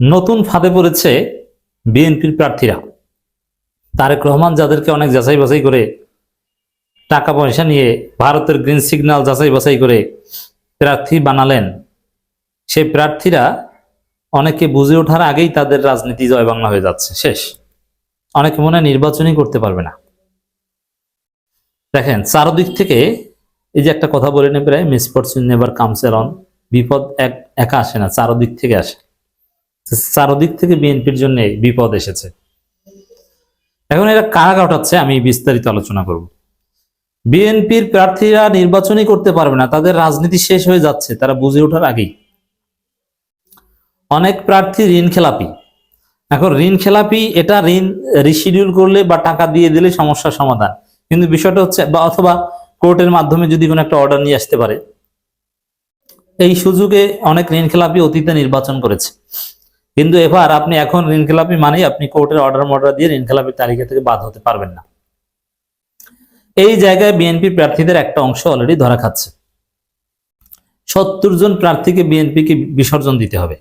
নতুন ফাঁদে পড়েছে বিএনপির প্রার্থীরা। তারেক রহমান যাদেরকে অনেক যাচাই বাছাই করে টাকা পয়সা নিয়ে ভারতের গ্রিন সিগন্যাল যাচাই বাছাই করে প্রার্থী বানালেন, সেই প্রার্থীরা অনেকে বুঝে ওঠার আগেই তাদের রাজনীতি জয় বাংলা হয়ে যাচ্ছে, শেষ। অনেকে মনে নির্বাচনই করতে পারবে না। দেখেন, চারদিক থেকে এই যে একটা কথা বলে নেই প্রায় মিসফরচুন নেভার কামস অন বিপদ এক একা আসে না, চারদিক থেকে আসে। চারদিক থেকে বিএনপির জন্য বিপদ এসেছে। এখন এরা কারা কাটাচ্ছে আমি বিস্তারিত আলোচনা করব। বিএনপির প্রার্থীরা নির্বাচনই করতে পারবে না, তাদের রাজনীতি শেষ হয়ে যাচ্ছে, তারা বুঝে ওঠার আগেই। অনেক প্রার্থী ঋণ খেলাপি। এখন ঋণ খেলাপি, এটা ঋণ রিশিডিউল করলে বা টাকা দিয়ে দিলে সমস্যার সমাধান। কিন্তু বিষয়টা হচ্ছে, বা অথবা কোর্টের মাধ্যমে যদি কোনো একটা অর্ডার নিয়ে আসতে পারে, এই সুযোগে অনেক ঋণ খেলাপি অতীতে নির্বাচন করেছে। কিন্তু এবার আপনি এখন ঋণ খেলাপি মানেই আপনি কোর্টের অর্ডার মর্ডার দিয়ে ঋণ খেলাপির তালিকা থেকে বাদ হতে পারবেন না। এই জায়গায় বিএনপি প্রার্থীদের একটা অংশ অলরেডি ধরা খাচ্ছে। সত্তর জন প্রার্থীকে বিএনপিকে বিসর্জন দিতে হবে।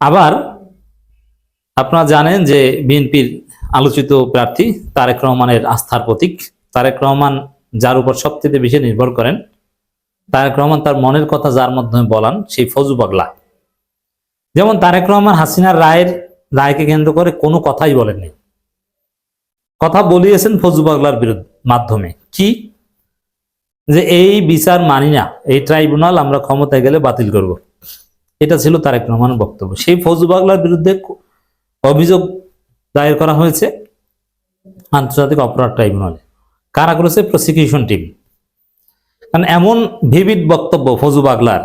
আবার আপনারা জানেন যে বিএনপির আলোচিত প্রার্থী তারেক রহমানের আস্থার প্রতীক। তারেক রহমান যার উপর সবচেয়ে বেশি নির্ভর করেন, তারেক রহমান তার মনের কথা যার মাধ্যমে বলান, সেই ফজু পাগলা যেমন তারেক রহমান হাসিনার রায়ের রায়কে কেন্দ্র করে কোনো কথাই বলেননি। কথা বলিয়েছেন ফজু পাগলার বিরুদ্ধে মাধ্যমে। কি? যে এই বিচার মানি না, এই ট্রাইব্যুনাল আমরা ক্ষমতায় গেলে বাতিল করব। এটা ছিল তারেক রহমানের বক্তব্য। সেই ফজু পাগলার বিরুদ্ধে অভিযোগ দায়ের করা হয়েছে আন্তর্জাতিক অপরাধ ট্রাইব্যুনালে। কারা করেছে? Prosecution team. কারণ এমন ভিভিড বক্তব্য ফজু বাগলার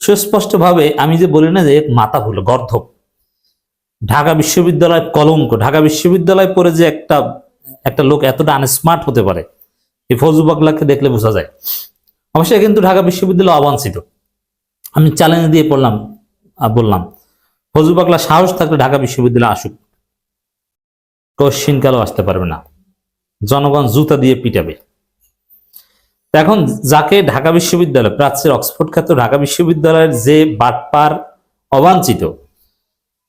সুস্পষ্টভাবে আমি যে বলি না যে মাথা ভুল গর্ধব। ঢাকা বিশ্ববিদ্যালয় কলঙ্ক, ঢাকা বিশ্ববিদ্যালয় পড়ে যে একটা একটা লোক এতটা আনস্মার্ট হতে পারে, এই ফজু বাগলাকে দেখলে বোঝা যায়। অবশ্যই কিন্তু ঢাকা বিশ্ববিদ্যালয় অবাঞ্ছিত। আমি চ্যালেঞ্জ দিয়ে পড়লাম বললাম ফজু বাগলা সাহস থাকলে ঢাকা বিশ্ববিদ্যালয় আসুক। কোশ্চিন কালও আসতে পারবে না। জনগণ জুতা দিয়ে পিটাবে। এখন যাকে ঢাকা বিশ্ববিদ্যালয়, প্রাচ্যের অক্সফোর্ড খ্যাত ঢাকা বিশ্ববিদ্যালয়ের যে বাটপার অবাঞ্ছিত,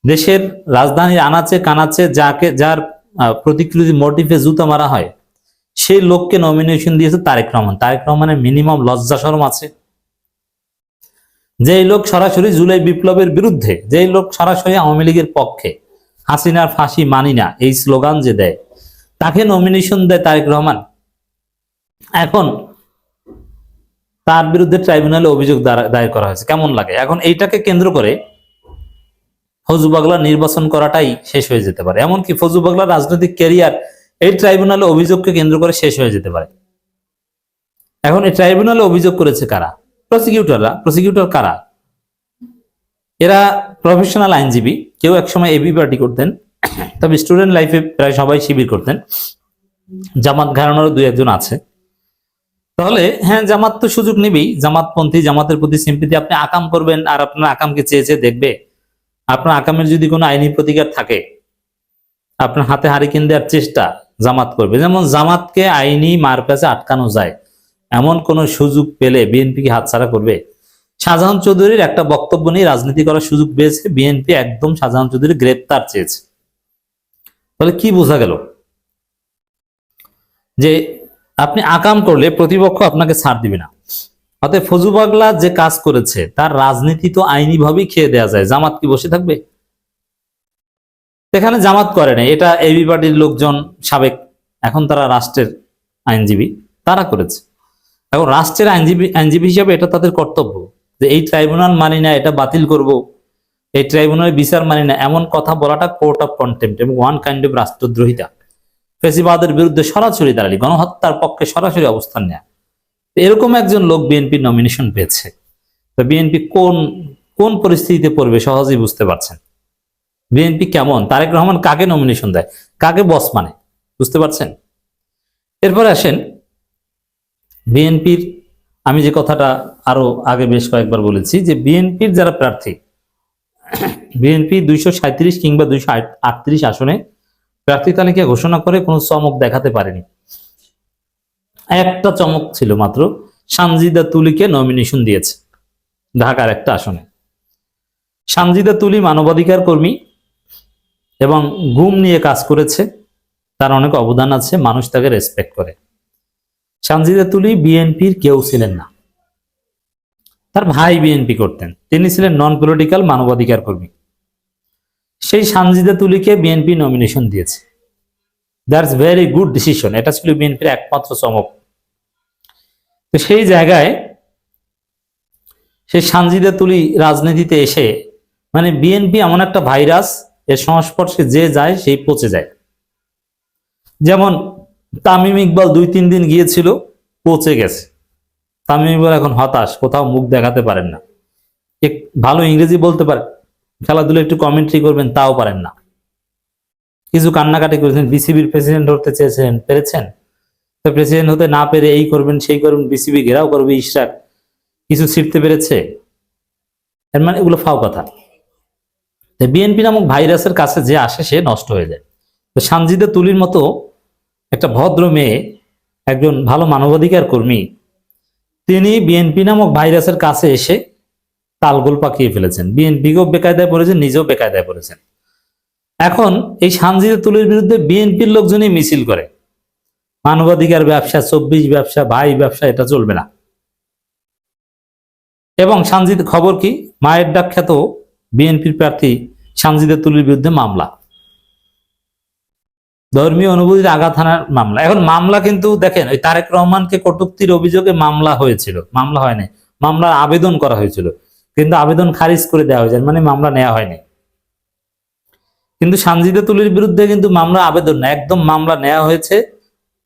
দেশের রাজধানীর আনাচে, কানাচে যাকে, যার প্রতিকৃতি মোটিভে জুতা মারা হয় সেই লোককে নমিনেশন দিয়েছে তারেক রহমান। তারেক রহমানের মিনিমাম লজ্জা শরম আছে। যেই লোক সরাসরি জুলাই বিপ্লবের বিরুদ্ধে, যেই লোক সরাসরি আওয়ামী লীগের পক্ষে, হাসিনার ফাঁসি মানি না, এই স্লোগান যে দেয়, তাকে নমিনেশন দেয় তারেক রহমান। এখন তার বিরুদ্ধে ট্রাইব্যুনালে অভিযোগ দায়ের করা হয়েছে। কেমন লাগে? এখন এইটাকে কেন্দ্র করে ফজু বাগলা নির্বাচন করাটাই শেষ হয়ে যেতে পারে। এমনকি ফজু বাগলার রাজনৈতিক ক্যারিয়ার এই ট্রাইব্যুনালে অভিযোগকে কেন্দ্র করে শেষ হয়ে যেতে পারে। এখন এই ট্রাইব্যুনালে অভিযোগ করেছে কারা? প্রসিকিউটররা প্রসিকিউটর কারা? এরা প্রফেশনাল আইনজীবী। কেউ একসময় এবি পার্টি করতেন, তবে স্টুডেন্ট লাইফে প্রায় সবাই শিবির করতেন। জামাত ঘরানারও দুই একজন আছে। তাহলে হ্যাঁ জামাত তো সুযোগ নেবেই। জামাতপন্থী, জামাতের প্রতি সিম্পিতি আপনি আকাম করবেন আর আপনার আকামকে চেয়ে চেয়ে দেখবে। আপনার আকামের যদি কোনো আইনি প্রতিকার থাকে, আপনার হাতে হারিকেন দেওয়ার চেষ্টা জামাত করবে। যেমন জামাতকে আইনি মার কাছে আটকানো যায়, এমন কোন সুযোগ পেলে বিএনপি কি হাতছাড়া করবে? শাহজাহান চৌধুরীর একটা বক্তব্য নিয়ে রাজনীতি করার সুযোগ পেয়েছে, বিএনপি একদম শাহজাহান চৌধুরী গ্রেপ্তার চেয়েছে। তাহলে কি বোঝা গেল? যে আপনি আকাম করলে প্রতিপক্ষ আপনাকে ছাড় দিবে না। অতএব ফজু যে কাজ করেছে, তার রাজনীতি তো আইনি ভাবেই খেয়ে দেওয়া যায়। জামাত কি বসে থাকবে? এখানে জামাত করে না এটা এবি পার্টির লোকজন, সাবেক, এখন তারা রাষ্ট্রের আইনজীবী, তারা করেছে। এখন রাষ্ট্রের আইনজীবী আইনজীবী হিসাবে এটা তাদের কর্তব্য যে এই ট্রাইব্যুনাল মানি না, এটা বাতিল করব। এই ট্রাইব্যুনালের বিচার মানি না, এমন কথা বলাটা কোর্ট অফ কন্টেম্প এবং ওয়ান কাইন্ড অফ রাষ্ট্রদ্রোহিতা। ফেসিবাদের বিরুদ্ধে সরাসরি দাঁড়ালি গণহত্যার পক্ষে সরাসরি অবস্থান নেয়া। এরকম একজন লোক বিএনপি নমিনেশন পেয়েছে। তো বিএনপি কোন কোন পরিস্থিতিতে পড়বে সহজেই বুঝতে পারছেন। বিএনপি কেমন? তারেক রহমান কাকে নমিনেশন দেয়? কাকে বস মানে? বুঝতে পারছেন? এরপরে আসেন বিএনপির, আমি যে কথাটা আরও আগে বেশ কয়েকবার বলেছি যে বিএনপির যারা প্রার্থী, বিএনপি দুইশো কিংবা দুইশো আটত্রিশ আসনে প্রার্থী তালিকা ঘোষণা করে কোনো চমক দেখাতে পারেনি। একটা চমক ছিল মাত্র, সানজিদা তুলিকে নমিনেশন দিয়েছে ঢাকার একটা আসনে। সানজিদা তুলি মানবাধিকার কর্মী এবং গুম নিয়ে কাজ করেছে, তার অনেক অবদান আছে, মানুষ তাকে রেসপেক্ট করে। সানজিদা তুলি বিএনপির কেউ ছিলেন না। তার ভাই বিএনপি করতেন, তিনি ছিলেন নন পলিটিক্যাল মানবাধিকার কর্মী। সেই সানজিদা তুলিকে বিএনপি নমিনেশন দিয়েছে। দ্যাটস ভেরি গুড ডিসিশন এটা ছিল বিএনপির একমাত্র চমক। তো সেই জায়গায় সেই সানজিদা তুলি রাজনীতিতে এসে মানে বিএনপি এমন একটা ভাইরাস, এর সংস্পর্শে যে যায়, সেই পচে যায়। যেমন তামিম ইকবাল দুই তিন দিন গিয়েছিল, পচে গেছে। তামিম ইকবাল এখন হতাশ, কোথাও মুখ দেখাতে পারেন না। ভালো ইংরেজি বলতে পারেন খেলাধুলা একটু কমেন্ট্রি করবেন, তাও পারেন না। কিছু কান্নাকাটি করেছেন বিসিবির প্রেসিডেন্ট হতে চেয়েছেন, পেরেছেন? তো প্রেসিডেন্ট হতে না পেরে এই করবেন, সেই করবেন বিসিবি ঘেরাও করবে, ইশরাক। কিছু ছিটতে পেরেছে? এর মানে এগুলো ফাও কথা। বিএনপি নামক ভাইরাসের কাছে যে আসে, সে নষ্ট হয়ে যায়। তো সানজিদা তুলির মতো একটা ভদ্র মেয়ে, একজন ভালো মানবাধিকার কর্মী, তিনি বিএনপি নামক ভাইরাসের কাছে এসে তালগোল পাকিয়ে ফেলেছেন। বিএনপিকেও বেকায়দায় পড়েছেন, নিজেও বেকায়দায় পড়েছেন। এখন এই সানজিদা তুলির বিরুদ্ধে বিএনপির লোকজনই মিছিল করে। মানবাধিকার ব্যবসা, চব্বিশ ব্যবসা, ভাই ব্যবসা, এটা চলবে না। এবং সানজিদ খবর কি? মায়ের ডাক খ্যাত বিএনপির প্রার্থী সানজিদা তুলির বিরুদ্ধে মামলা। ধর্মীয় অনুভূতির আঘাত হানার মামলা। এখন মামলা কিন্তু দেখেন, ওই তারেক রহমানকে কটুক্তির অভিযোগে মামলা হয়েছিল। মামলা হয়নি মামলার আবেদন করা হয়েছিল। কিন্তু আবেদন খারিজ করে দেওয়া হয়েছে মানে মামলা নেওয়া হয়নি। কিন্তু সানজিদা তুলির বিরুদ্ধে কিন্তু মামলা আবেদন না, একদম মামলা নেওয়া হয়েছে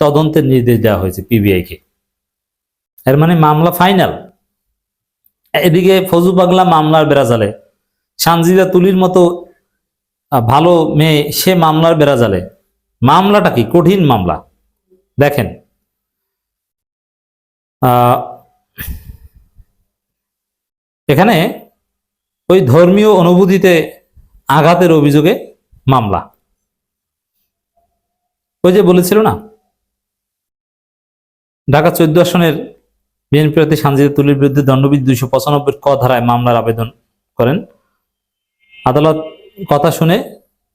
তদন্তের নির্দেশ দেওয়া হয়েছে পিবিআই কে এর মানে মামলা ফাইনাল। এদিকে ফজু পাগলা মামলার বেড়াজালে। সানজিদা তুলির মতো ভালো মেয়ে, সে মামলার বেড়াজালে। মামলাটা কি? কঠিন মামলা। দেখেন এখানে ওই ধর্মীয় অনুভূতিতে আঘাতের অভিযোগে মামলা। ওই যে বলেছিল না? ঢাকা চোদ্দ আসনের বিএনপি প্রার্থী সানজিদা তুলির বিরুদ্ধে দণ্ডবিধি দুইশো পঁচানব্বই ক ধারায় মামলার আবেদন করেন। আদালত কথা শুনে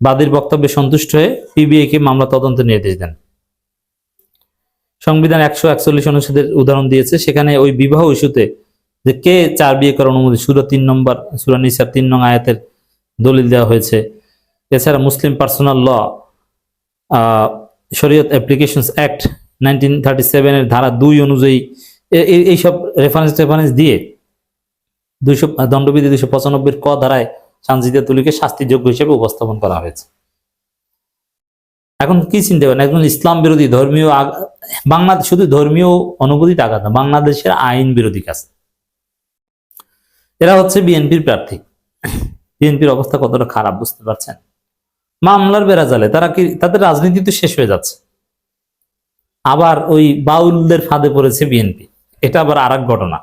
বাদীর বক্তব্যে সন্তুষ্ট হয়ে পিবিআই কে মামলা তদন্তের নির্দেশ দেন। সংবিধান একশো একচল্লিশ অনুচ্ছেদের উদাহরণ দিয়েছে। সেখানে ওই বিবাহ ইস্যুতে যে কে চার বিয়ে করার অনুমতি? সুরা তিন নম্বর, সুরা নিসার তিন নং আয়াতের দলিল দেওয়া হয়েছে। এছাড়া মুসলিম পার্সোনাল ল শরীয়ত অ্যাপ্লিকেশন অ্যাক্ট নাইনটিন থার্টি সেভেনের ধারা দুই অনুযায়ী এইসব রেফারেন্স রেফারেন্স দিয়ে দুইশো, দণ্ডবিধি দুইশো পঁচানব্বই ক ধারায় সানজিদা তুলিকে শাস্তিযোগ্য হিসেবে উপস্থাপন করা হয়েছে। এখন কি চিন্তা করেন? একজন ইসলাম বিরোধী ধর্মীয় বাংলাদেশ শুধু ধর্মীয় অনুভূতি আঘাত না, বাংলাদেশের আইন বিরোধী কাজ। এরা হচ্ছে বিএনপির প্রার্থী। বিএনপির অবস্থা কতটা খারাপ বুঝতে পারছেন? মামলার বেড়াজালে তারা কি, তাদের রাজনীতি তো শেষ হয়ে যাচ্ছে। আবার ওই বাউলদের ফাঁদে পড়েছে বিএনপি। এটা আবার আর ঘটনা।